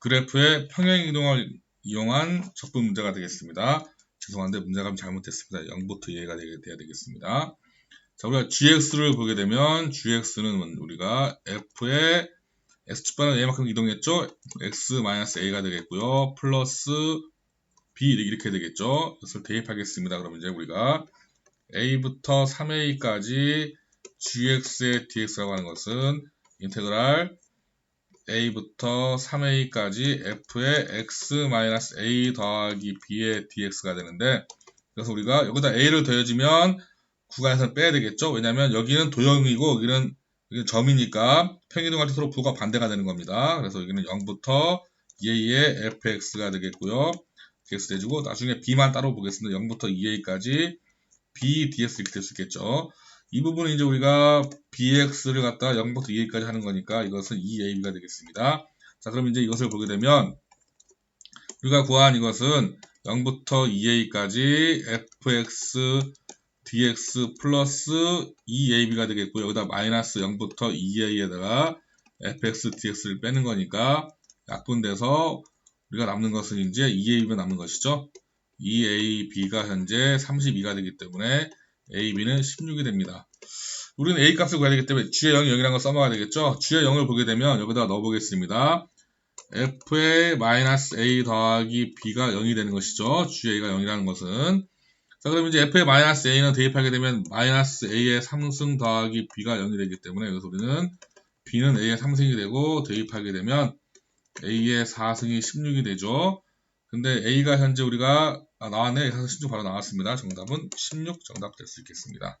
그래프의 평행 이동을 이용한 적분 문제가 되겠습니다. 죄송한데 문제가 잘못됐습니다. 0부터 이해가 돼야 되겠습니다. 자, 우리가 gx를 보게 되면 gx는 우리가 f의 x축과는 a만큼 이동했죠? x-a가 되겠고요. 플러스 b 이렇게 되겠죠? 이것을 대입하겠습니다. 그러면 이제 우리가 a부터 3a까지 gx의 dx라고 하는 것은 인테그랄 a부터 3a까지 f의 x-a 더하기 b의 dx가 되는데 그래서 우리가 여기다 a를 더해주면 구간에서 빼야 되겠죠? 왜냐하면 여기는 도형이고 여기는, 여기는 점이니까 평이동할 때 서로 부가 반대가 되는 겁니다. 그래서 여기는 0부터 2a의 fx가 되겠고요. dx 대주고 나중에 b만 따로 보겠습니다. 0부터 2a까지 b ds 이렇게 될 수 있겠죠. 이 부분은 이제 우리가 bx를 갖다가 0부터 2a까지 하는 거니까 이것은 2ab가 되겠습니다. 자, 그럼 이제 이것을 보게 되면 우리가 구한 이것은 0부터 2a까지 fx dx 플러스 2ab가 되겠고 여기다 마이너스 0부터 2a에다가 fx dx를 빼는 거니까 약분돼서 우리가 남는 것은 이제 2ab가 남는 것이죠. 2ab가 현재 32가 되기 때문에 ab는 16이 됩니다. 우리는 a 값을 구해야 되기 때문에 g의 0이 0이라는 걸 써먹어야 되겠죠. g의 0을 보게 되면 여기다 넣어보겠습니다. f의 마이너스 a 더하기 b가 0이 되는 것이죠. g의 a가 0이라는 것은 자 그럼 이제 f의 마이너스 a는 대입하게 되면 마이너스 a의 3승 더하기 b가 0이 되기 때문에 여기서 우리는 b는 a의 3승이 되고 대입하게 되면 a의 4승이 16이 되죠. 근데 a가 현재 우리가 아, 나왔네. 16 바로 나왔습니다. 정답은 16 정답 될 수 있겠습니다.